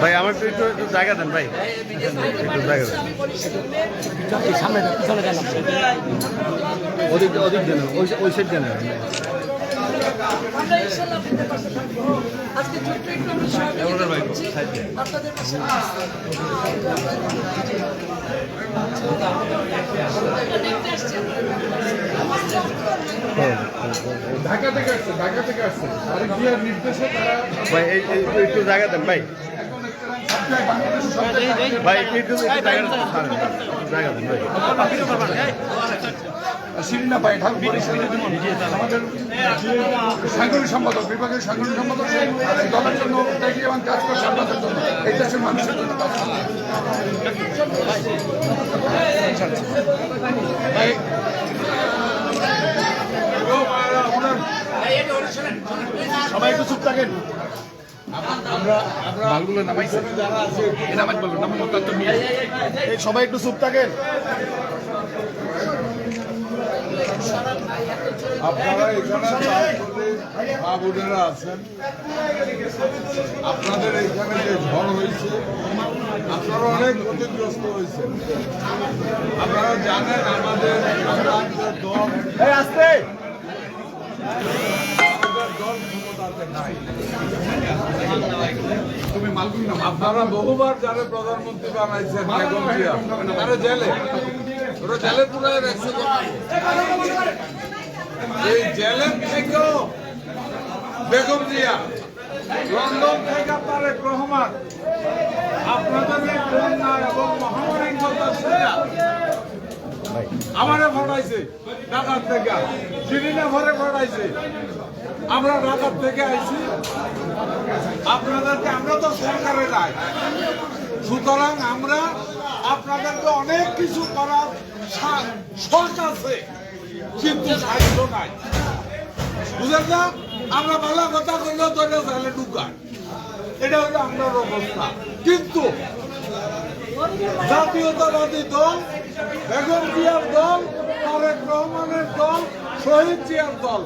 ভাই, আমার একটু একটু জায়গা দেন, ভাই। একটু জায়গা দেন। সামনে দেন ওই সাইড দেন আপনাদের ঢাকা থেকে আসছে ঢাকা থেকে আসছে। আর গিয়ার নির্দেশে তারা ভাই এই এই একটু- একটু জায়গা দেন ভাই। সবটাই বাংলাদেশের সবটাই ভাই একটু একটু একটু জায়গা দেন ছাড়েন, একটু জায়গা দেন ভাই। শিরিনা পাই ঠাকুর আমাদের সাংগঠনিক সম্পাদক বিভাগের সাংগঠনিক সম্পাদক দলের জন্য দেখি এবং কাজ করছে আপনাদের জন্য। এই দেশের মানুষের জন্য কাজ। সবাই একটু চুপ থাকেন। সবাই একটু চুপ থাকেন। আপনারা এখানে মা বোনেরা আছেন। আপনাদের এখানে যে ঝড় হয়েছে আপনারা অনেক ক্ষতিগ্রস্ত হয়েছেন। আপনারা জানেন আমাদের আমাদের দল আপনারা বহুবার যারা প্রধানমন্ত্রী বানাইছেন তারা জেলে। ওরা জেলে পুরো রাখছে এই জেলের থেকেও বেগম জিয়া। লন্ডন থেকে তারেক রহমান। আপনাদের বন্যা এবং কথা শুনে আমারে ফটাইছে ঢাকার থেকে। শিরিনা ভরে ফটাইছে আমরা ঢাকার থেকে আইছি। আপনাদেরকে আমরা তো সরকারে নাই সুতরাং আমরা আপনাদেরকে অনেক কিছু করার শখ আছে, কিন্তু সাহায্য নাই। বুঝলেন আমরা ভালো কথা করলেও তো এটা তাহলে ঢুকায় এটা হলো আপনার অবস্থা। কিন্তু জাতীয়তাবাদী দল, বেগম জিয়ার দল, তারেক রহমানের দল, শহীদ জিয়ার দল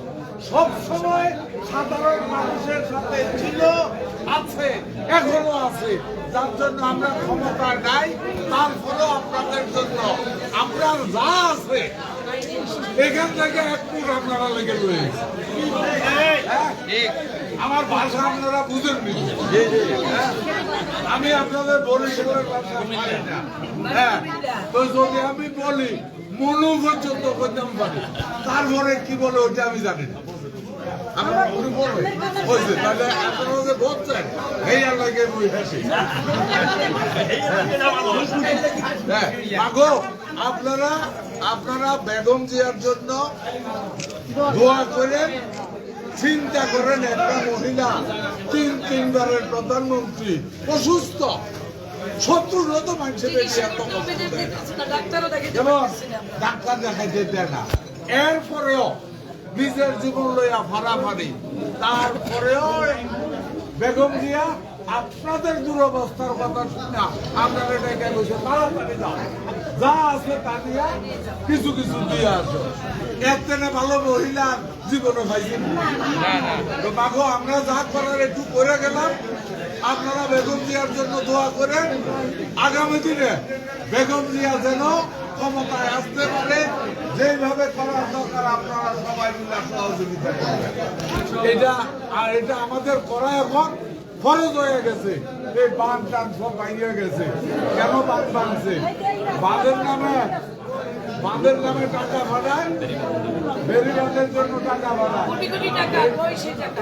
সব সময় সাধারণ মানুষের সাথে ছিল, আছে, এখনও আছে। যার জন্য আমরা ক্ষমতা নাই তারপরেও আপনাদের জন্য। আমরা যা আছে, এখান থেকে এক ফুট আপনারা লেগে রয়েছে। আমার ভাষা আপনারা বুঝেন হ্যাঁ? আমি আপনাদের বরিশালের ভাষা হ্যাঁ? তো যদি আমি বলি, মনু পর্যন্ত করতাম পারি। তারপরে কি বলে ওইটা আমি জানি না। আপনারা পড়বে হয়েছে তাহলে আপনারা যে বলছেন এই আর বই হাসি। হ্যাঁ আপনারা আপনারা বেগম জিয়ার জন্য দোয়া করেন চিন্তা করেন একটা মহিলা তিন তিনবারের প্রধানমন্ত্রী অসুস্থ। শত্রুরা তো মানুষের। ডাক্তার দেখাইতে দেয় না। এরপরেও নিজের জীবন লইয়া ফাড়াফাড়ি। তারপরেও বেগম জিয়া, আপনাদের দুরবস্থার কথা শুনে আপনারা ডেকে বসে, তাড়াতাড়ি যা আছে তা নিয়ে কিছু কিছু দিয়ে আসো। এর ভালো মহিলা জীবনে পাইছি তো মাগো, আমরা যা করার একটু করে গেলাম। আপনারা বেগম জিয়ার জন্য দোয়া করেন। আগামী দিনে বেগম জিয়া যেন ক্ষমতায় আসতে পারে যেভাবে করার দরকার আপনারা সবাই মিলে সহযোগিতা করবেন। এটা আর এটা আমাদের করা এখন ফরজ হয়ে গেছে। এই বান টান সব ভাঙিয়ে গেছে। কেন বান ভাঙছে? বাঁধের নামে বাঁধের নামে টাকা ভাড়ায় বেরিবাদের জন্য টাকা ভাড়ায়।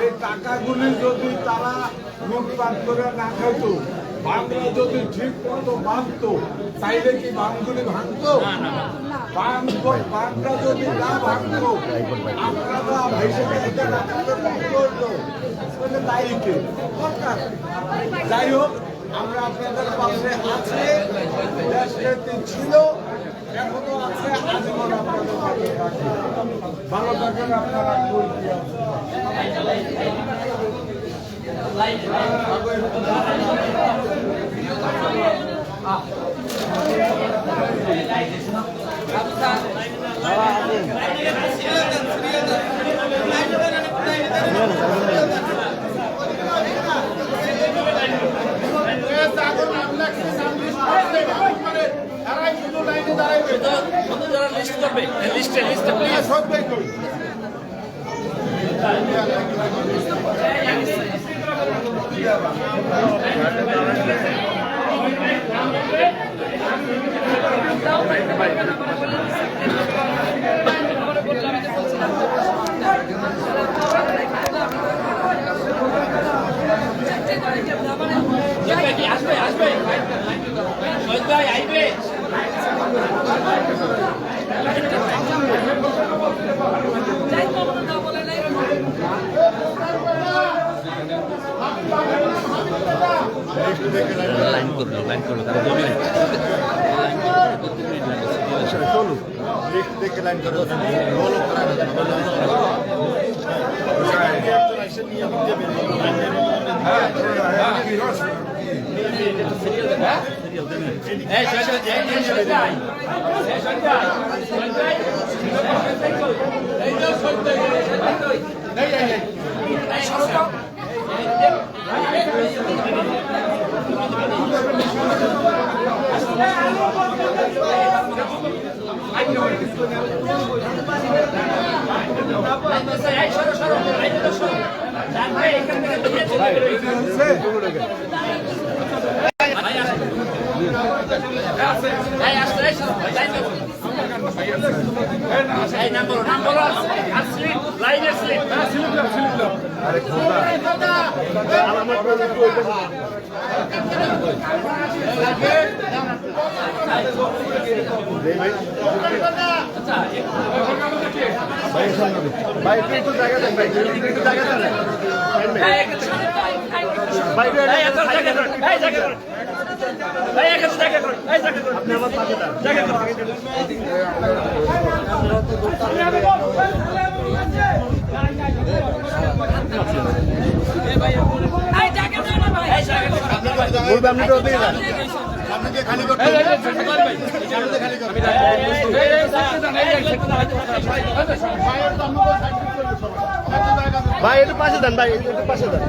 এই টাকাগুলি যদি তারা লুটপাট করে না খাইতো বাংলা যদি ঠিক মতো বাঁধতো তাইলে কি বানগুলি ভাঙতো? বানটা যদি না ভাঙতো আপনারা ভেসে ভেসে আপনাদের বন্ধ হতো তাহলে দায়ী কে? যাই হোক আমরা আপনাদের পাশে আছে। ছিল এখনও আছে আজীবন আপনাদের ভালো থাকেন আপনারা কই আচ্ছা আসবে আসবে শহীদ ভাই আইবে যাই কখনো না বলে নাই লাইন করল লাইন করল তারা দু মিনিট চলু লিফট থেকে লাইন করো বলো এই শহীদ ভাই এই শহীদ ভাই এই শহীদ ভাই শহীদ ভাই এই যে শহীদ ভাই এই এই এই এই সরো সরো এই তো সরো জানবে এখান থেকে দিয়ে চলে গেল এই আসলে এই সরো এই তো এই নাম বলো নাম বলো আর স্লিপ লাইনের স্লিপ ভাই একটু জায়গা দেন ভাই একটু জায়গা দেন আপনি আমার পাশে দাঁড়ান ভাই তো দিয়ে দেন ভাই একটু পাশে দেন। একটু পাশে দেন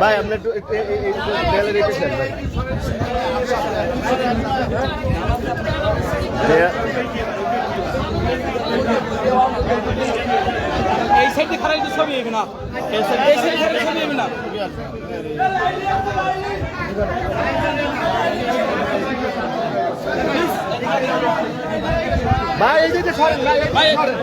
ভাই আপনি একটু একটু দেন ভাই। এই সাইডে খারাপ তো ছবি হবে না। এই সাইডে খারাপ ছবি হবে না। ভাই এই দিকে সরেন ভাই এই সরেন।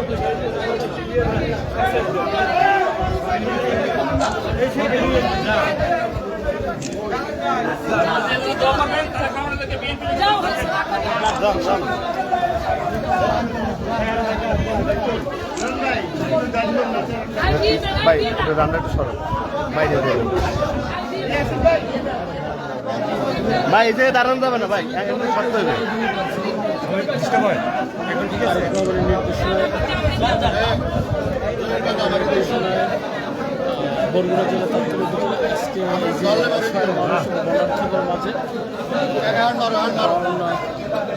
ভাই একটু রান্না একটু ভাই এই জায়গায় দাঁড়ানো যাবে না ভাই। একদম শক্ত হবে বরগুনা জেলা বিকেলে আজকে বনার্থীদের মাঝে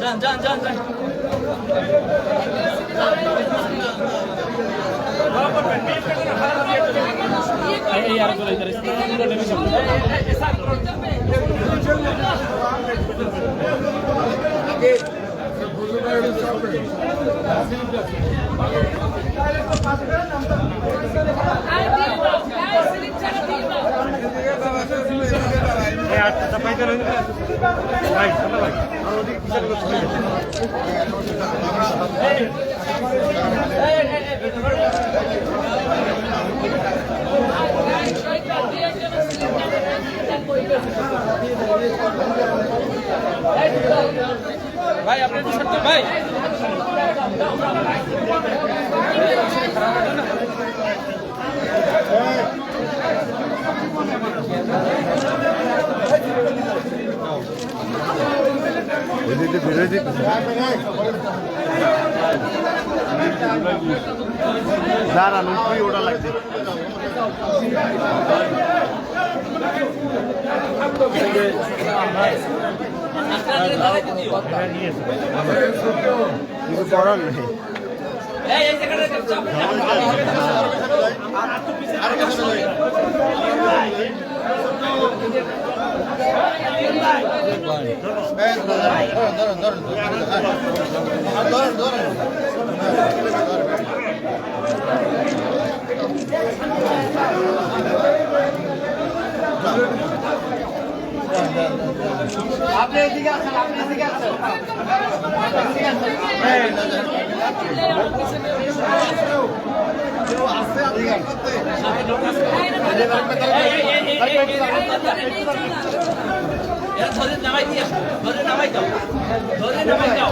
যান যান যান যান এই আর বলে ইধার নেমে যাবে আই দিন আই সিলিং ছাড়া দিন ভাই আপনি একটু সত্য ভাই এদিকে ঘুরে দিতে দাঁড়ান উপরে ওটা লাগছে। কিছু করার নেই ধরে নামাই দিয়ে ধরে নামাই দাও ধরে নামাই দাও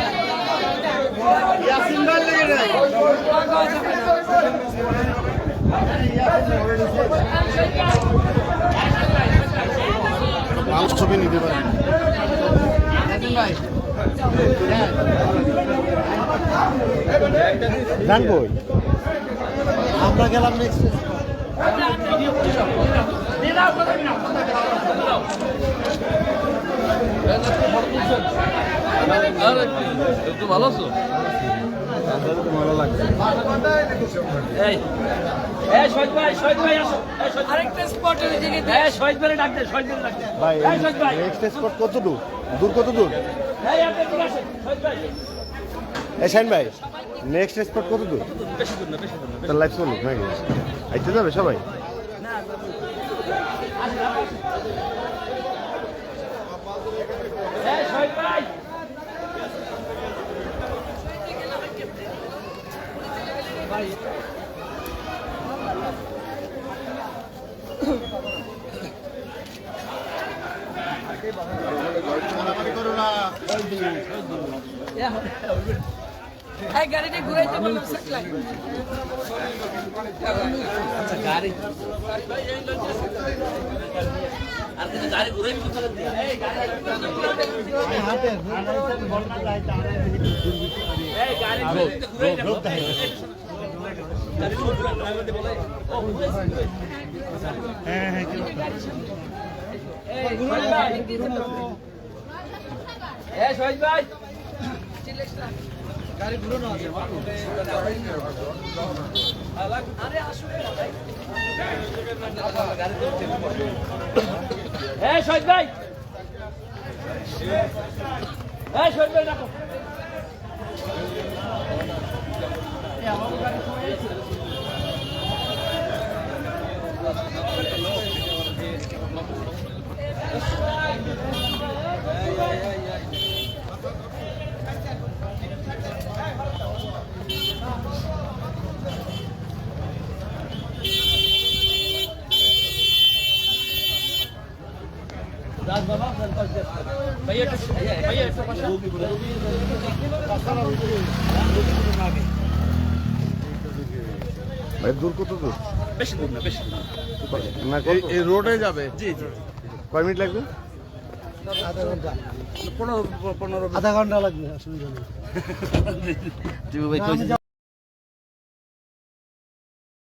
ছবি নিতে পারেন। জানব আমরা গেলাম নেক্সট একটু ভালো আছো? দূর? কত ভাই। শাইন ভাই নেক্সট স্পট কত দূর? বেশি দূর না বেশি দূর না তার লাইফ চলুক নাকি? আইতে যাবে সবাই এই শহীদ ভাই এই গাড়িটা ঘুরাইতে বললাম সাকলাই গাড়ি। আর গাড়ি ঘুরে দিতে পারেন এই হ্যাঁ হ্যাঁ শহীদ ভাই। ভাই শহীদ ভাই ডাকো ভাই দূর কত দূর? বেশি দূর না বেশি দূর। না না এই রোডে যাবে? জি জি কয় মিনিট লাগবে? পনেরো পনেরো আধা ঘণ্টা লাগবে অসুবিধা নেই। ভাই